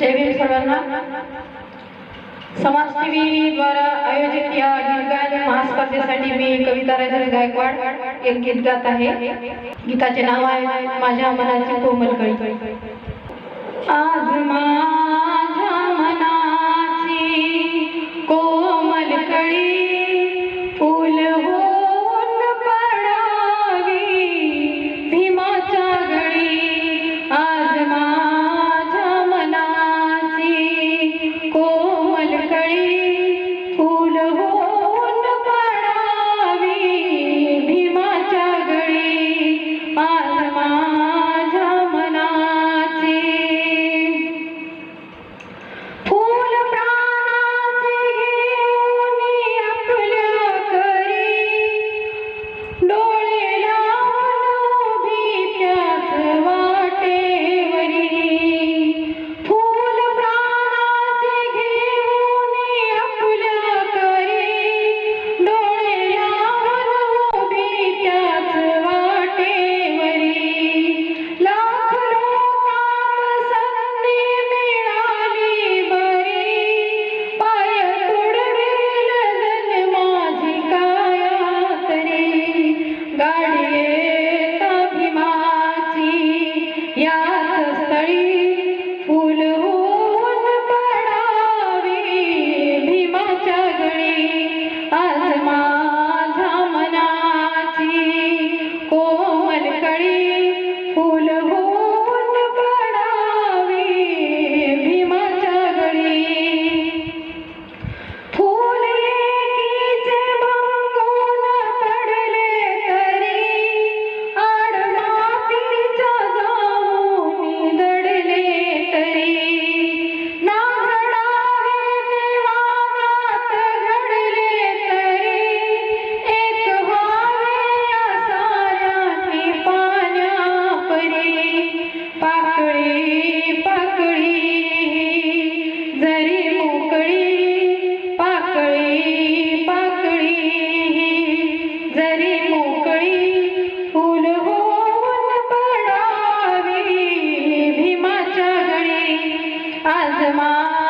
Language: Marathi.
जय भीम सर्वांना. समाज टीव्ही द्वारा आयोजित या गीतगायन महास्पर्धेसाठी मी कविता राजन गायकवाड एक गीत गात आहे. गीताचे नाव आहे माझ्या मनाची कोमलकळी आज मा रा